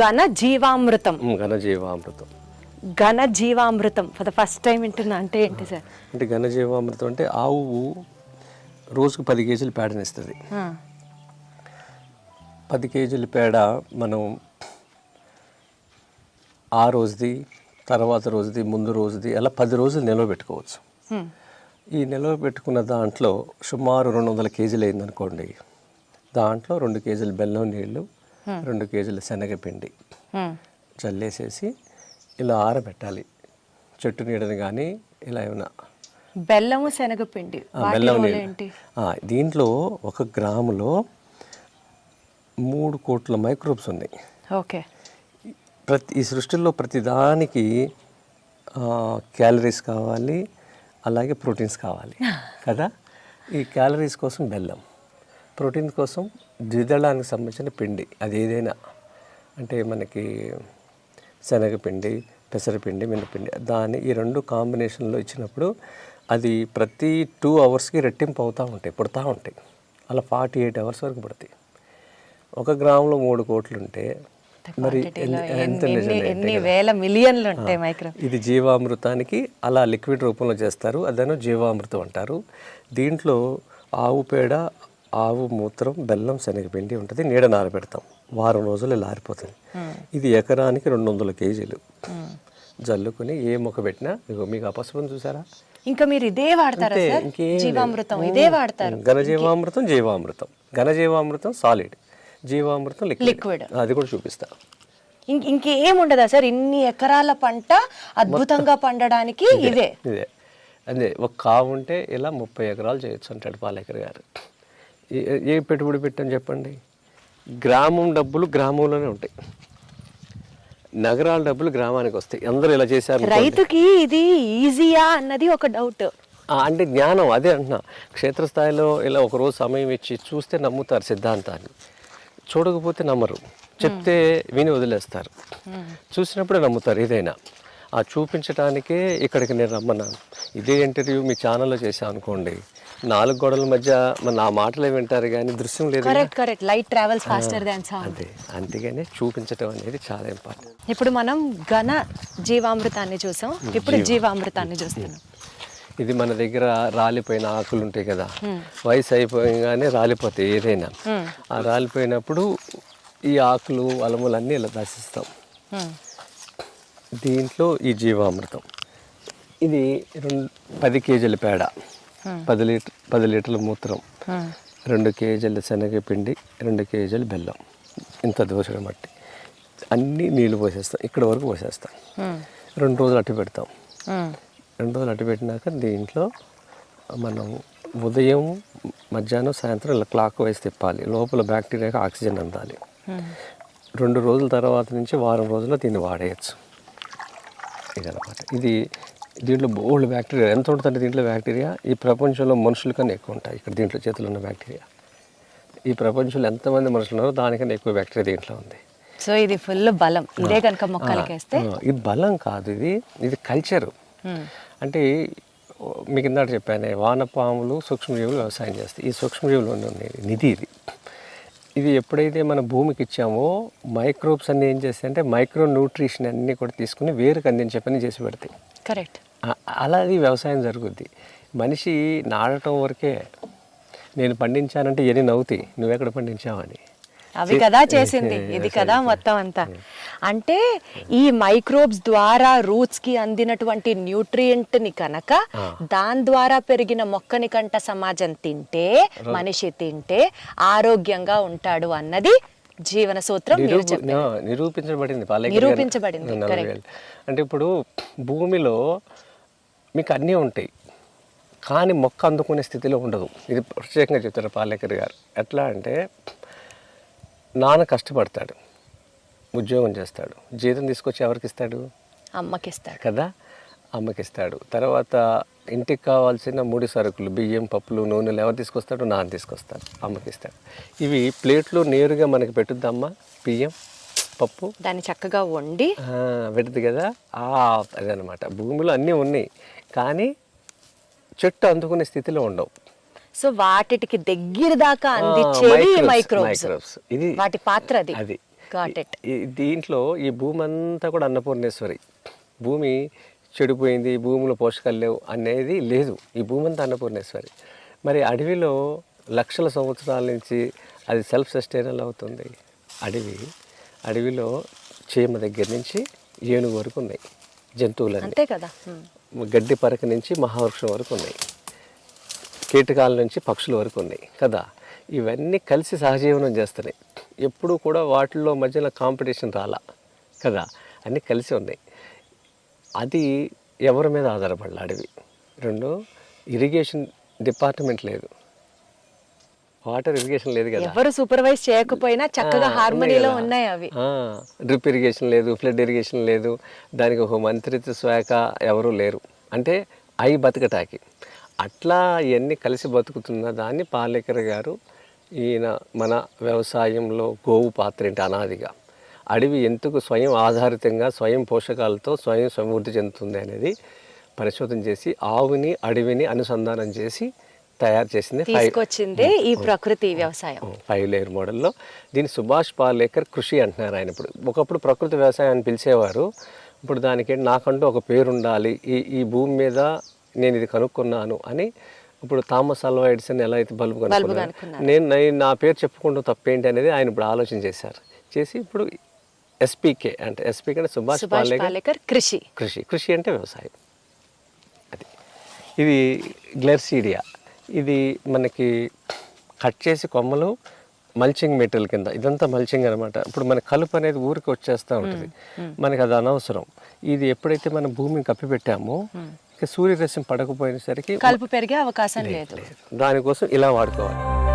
ఘన జీవామృతం ఉమ్, ఘనజీవామృతం. ఘన జీవామృతం ఫర్ ద ఫస్ట్ టైం వింటున్నా అంటే ఏంటి సార్? అంటే ఘనజీవామృతం అంటే ఆవు రోజుకు పది కేజీలు పేడనిస్తుంది. ఆ, పది కేజీల పేడ మనం ఆ రోజుది తర్వాత రోజుది ముందు రోజుది అలా పది రోజులు నిల్వ పెట్టుకోవచ్చు. ఈ నిల్వ పెట్టుకున్న దాంట్లో సుమారు రెండు వందల కేజీలు అయిందనుకోండి. దాంట్లో రెండు కేజీలు బెల్లం నీళ్ళు రెండు కేజీలు శనగపిండి. చల్లేసేసి ఇలా ఆరబెట్టాలి. చెట్టు నీడని కానీ ఇలా ఏమైనా బెల్లము శనగపిండి. బెల్లం దీంట్లో ఒక గ్రాములో మూడు కోట్ల మైక్రోబ్స్ ఉన్నాయి. ఓకే. ప్రతి ఈ సృష్టిలో ప్రతి దానికి క్యాలరీస్ కావాలి అలాగే ప్రోటీన్స్ కావాలి. కదా? ఈ క్యాలరీస్ కోసం బెల్లం. ప్రోటీన్ కోసం ద్విదళానికి సంబంధించిన పిండి అది ఏదైనా అంటే మనకి శనగపిండి పెసరపిండి మినపిండి దాన్ని ఈ రెండు కాంబినేషన్లో ఇచ్చినప్పుడు అది ప్రతి టూ అవర్స్కి రెట్టింపు అవుతూ ఉంటాయి పుడతా ఉంటాయి. అలా ఫార్టీ ఎయిట్ అవర్స్ వరకు పుడతాయి. ఒక గ్రాములో మూడు కోట్లు ఉంటే మరి ఎంత ఎన్ని వేల మిలియన్లు ఉంటాయి మైక్రో ఇది జీవామృతానికి అలా లిక్విడ్ రూపంలో చేస్తారు అదను జీవామృతం అంటారు. దీంట్లో ఆవు పేడ ఆవు మూత్రం బెల్లం శనగపిండి ఉంటుంది. నీడ నారబెడతాం వారం రోజులు ఇలా ఆరిపోతుంది. ఇది ఎకరానికి రెండు వందల కేజీలు జల్లుకుని ఏ మొక్క పెట్టినా ఇగో మీకు ఆ పసుపుని చూసారా? ఇంకా మీరు ఇదే వాడతారా. జీవామృతం ఇదే వాడతారు. ఘనజీవామృతం జీవామృతం ఘనజీవామృతం సాలిడ్. జీవామృతం లిక్విడ్ అది కూడా చూపిస్తా. ఇంక ఇంకేం ఉండదా సార్? ఇన్ని ఎకరాల పంట అద్భుతంగా పండడానికి ఇవే. ఇదే. అదే ఒక కావు ఉంటే ఇలా ముప్పై ఎకరాలు చేయొచ్చు అంటాడు పాలేకర్ గారు. ఏ- ఏ పెట్టుబడి పెట్టని చెప్పండి? గ్రామం డబ్బులు గ్రామంలోనే ఉంటాయి. నగరాల డబ్బులు గ్రామానికి వస్తాయి. అందరూ ఇలా చేశారు. రైతుకి ఇది ఈజీయా అన్నది ఒక డౌట్. అంటే జ్ఞానం అదే అంటున్నా. క్షేత్రస్థాయిలో ఇలా ఒక రోజు సమయం ఇచ్చి చూస్తే నమ్ముతారు సిద్ధాంతాన్ని. చూడకపోతే నమ్మరు. చెప్తే విని వదిలేస్తారు. చూసినప్పుడే నమ్ముతారు ఏదైనా. ఆ చూపించడానికే ఇక్కడికి నేను రమ్మన్నాను. ఇదే ఇంటర్వ్యూ మీ ఛానల్లో చేశాను అనుకోండి. నాలుగు గోడల మధ్య మన నా మాటలే వింటారు కానీ దృశ్యం లేదు. Correct correct. Light travels faster than sound అదే. అందుకనే చూపించడం అనేది చాలా ఇంపార్టెంట్ ఇప్పుడు మనం ఘన జీవామృతాన్ని చూసాం. ఇప్పుడు జీవామృతాన్ని చూస్తున్నాం. ఇది మన దగ్గర రాలిపోయిన ఆకులు ఉంటాయి కదా. వయసు అయిపోగానే రాలిపోతాయి ఏదైనా. ఆ రాలిపోయినప్పుడు ఈ ఆకులు అలములు అన్నీ ఇలా దశిస్తాం హ్మ్. దీంట్లో ఈ జీవామృతం. ఇది రెండు పది కేజీల పేడ పది లీటర్ పది లీటర్ల మూత్రం. రెండు కేజీల శనగపిండి రెండు కేజీల బెల్లం. ఇంత దోసగా మట్టి. అన్నీ నీళ్ళు పోసేస్తాం. ఇక్కడ వరకు పోసేస్తాం. రెండు రోజులు అట్టు పెడతాం. రెండు రోజులు అట్టు పెట్టినాక దీంట్లో మనం ఉదయం మధ్యాహ్నం సాయంత్రం ఇలా క్లాక్ వైస్ తిప్పాలి. లోపల బ్యాక్టీరియాకి ఆక్సిజన్ అందాలి. రెండు రోజుల తర్వాత నుంచి వారం రోజుల్లో దీన్ని వాడేయచ్చు. ఇదనమాట ఇది దీంట్లో బోల్డ్ బ్యాక్టీరియా. ఎంత ఉంటుందంటే దీంట్లో బ్యాక్టీరియా? ఈ ప్రపంచంలో మనుషుల కన్నా ఎక్కువ ఉంటాయి ఇక్కడ దీంట్లో చేతిలో ఉన్న బ్యాక్టీరియా. ఈ ప్రపంచంలో ఎంతమంది మనుషులు ఉన్నారో దానికన్నా ఎక్కువ బ్యాక్టీరియా దీంట్లో ఉంది. సో ఇది ఫుల్ బలం. ఇదే కనుక మొక్కలకి వేస్తే ఆ, ఇది బలం కాదు ఇది. ఇది కల్చరు. అంటే మీకు ఇందాక చెప్పానే వానపాములు సూక్ష్మజీవులు వ్యవసాయం చేస్తాయి. ఈ సూక్ష్మజీవులు ఉన్నాయి నిధి ఇది. ఇది ఎప్పుడైతే మన భూమికి ఇచ్చామో మైక్రోబ్స్ అన్ని ఏం చేస్తాయి అంటే మైక్రో న్యూట్రిషన్ అన్ని కూడా తీసుకుని వేరుకు అందించే పని చేసి పెడతాయి. కరెక్ట్ అలా అది వ్యవసాయం జరుగుద్ది. మనిషి నాడటం వరకే నేను పండించానంటే ఎన్ని నవ్వుతాయి? నువ్వెక్కడ పండించావని? అవి కదా చేసింది. ఇది కదా మొత్తం అంతా. అంటే ఈ మైక్రోబ్స్ ద్వారా రూట్స్కి అందినటువంటి న్యూట్రియంట్ని కనుక దాని ద్వారా పెరిగిన మొక్కని కంట సమాజం తింటే మనిషి తింటే ఆరోగ్యంగా ఉంటాడు అన్నది జీవన సూత్రం నిరూపించబడింది. నిరూపించబడింది. అంటే ఇప్పుడు భూమిలో మీకు అన్నీ ఉంటాయి కానీ మొక్క అందుకునే స్థితిలో ఉండదు. ఇది ప్రత్యేకంగా చెప్తారు పాలేకర్ గారు. ఎట్లా అంటే నాన్న కష్టపడతాడు. ఉద్యోగం చేస్తాడు. జీతం తీసుకొచ్చి ఎవరికి ఇస్తాడు అమ్మకిస్తాడు. కదా? అమ్మకి ఇస్తాడు తర్వాత ఇంటికి కావాల్సిన ముడి సరుకులు బియ్యం పప్పులు నూనెలు ఎవరు తీసుకొస్తాడు నాన్న తీసుకొస్తాడు. అమ్మకి ఇస్తాడు ఇవి ప్లేట్లో నేరుగా మనకి పెట్టుద్దమ్మా బియ్యం పప్పు? దాన్ని చక్కగా వండి పెడుతుంది కదా? ఆ అదనమాట. భూమిలో అన్నీ ఉన్నాయి. కానీ చెట్టు అందుకునే స్థితిలో ఉండవు. సో వాటికి దగ్గర దాకా microbes, మైక్రోబ్స్. ఇది వాటి పాత్ర అది. అది. దీంట్లో ఈ భూమి అంతా కూడా అన్నపూర్ణేశ్వరి. భూమి చెడిపోయింది భూమిలో పోషకాలు లేవు అనేది లేదు. ఈ భూమి అంతా అన్నపూర్ణేశ్వరి. మరి అడవిలో లక్షల సంవత్సరాల నుంచి అది సెల్ఫ్ సస్టైనల్ అవుతుంది. అడవి అడవిలో చీమ దగ్గర నుంచి ఏనుగు వరకు ఉన్నాయి. జంతువులన్నీ. అంతే కదా. గడ్డి పరక నుంచి మహావృక్షం వరకు ఉన్నాయి. కీటకాల నుంచి పక్షుల వరకు ఉన్నాయి కదా? ఇవన్నీ కలిసి సహజీవనం చేస్తున్నాయి. ఎప్పుడు కూడా వాటిల్లో మధ్యలో కాంపిటీషన్ రాలా కదా? అన్నీ కలిసి ఉన్నాయి. అది ఎవరి మీద ఆధారపడాలి అడవి? రెండు ఇరిగేషన్ డిపార్ట్మెంట్ లేదు. వాటర్ ఇరిగేషన్ లేదు కదా? ఎవరు సూపర్వైజ్ చేయకపోయినా చక్కగా హార్మనీలో. ఉన్నాయి అవి. డ్రిప్ ఇరిగేషన్ లేదు ఫ్లడ్ ఇరిగేషన్ లేదు. దానికి ఒక మంత్రిత్వ శాఖ ఎవరు లేరు. అంటే అవి బతకటాకి అట్లా ఇవన్నీ కలిసి బతుకుతున్న దాన్ని పాలేకర్ గారు ఈయన మన వ్యవసాయంలో గోవు పాత్ర ఏంటి? అనాదిగా. అడవి ఎందుకు స్వయం ఆధారితంగా స్వయం పోషకాలతో స్వయం సమృద్ధి చెందుతుంది అనేది పరిశోధన చేసి ఆవుని అడవిని అనుసంధానం చేసి తయారు చేసింది ఫైవ్ తీసుకొచ్చిందే ఈ ప్రకృతి వ్యవసాయం. ఫైవ్ లేయర్ మోడల్లో. దీన్ని సుభాష్ పాలేకర్ కృషి అంటున్నారు ఆయన ఇప్పుడు. ఒకప్పుడు ప్రకృతి వ్యవసాయం అని పిలిచేవారు. ఇప్పుడు దానికి నాకంటూ ఒక పేరు ఉండాలి ఈ ఈ భూమి మీద నేను ఇది కనుక్కున్నాను అని ఇప్పుడు థామస్ అల్వా ఎడిసన్ ఎలా అయితే బల్బు కనుక్కున్నారు. నేను నా పేరు చెప్పుకుంటూ తప్పేంటి అనేది ఆయన ఇప్పుడు ఆలోచన చేశారు. చేసి ఇప్పుడు ఎస్పీకే అంటే ఎస్పీకే అంటే సుభాష్ పాలేకర్ కృషి. కృషి. కృషి అంటే వ్యవసాయం. అది. ఇది గ్లెర్సీడియా. ఇది మనకి కట్ చేసి కొమ్మలు మల్చింగ్ మెటీరియల్ కింద. ఇదంతా మల్చింగ్ అనమాట ఇప్పుడు మన కలుపు అనేది ఊరికి వచ్చేస్తూ ఉంటుంది. మనకి అది అనవసరం. ఇది ఎప్పుడైతే మనం భూమిని కప్పిపెట్టామో సూర్యరశ్మి పడకపోయినసరికి కలుపు పెరిగే అవకాశం లేదు. దానికోసం ఇలా వాడుకోవాలి.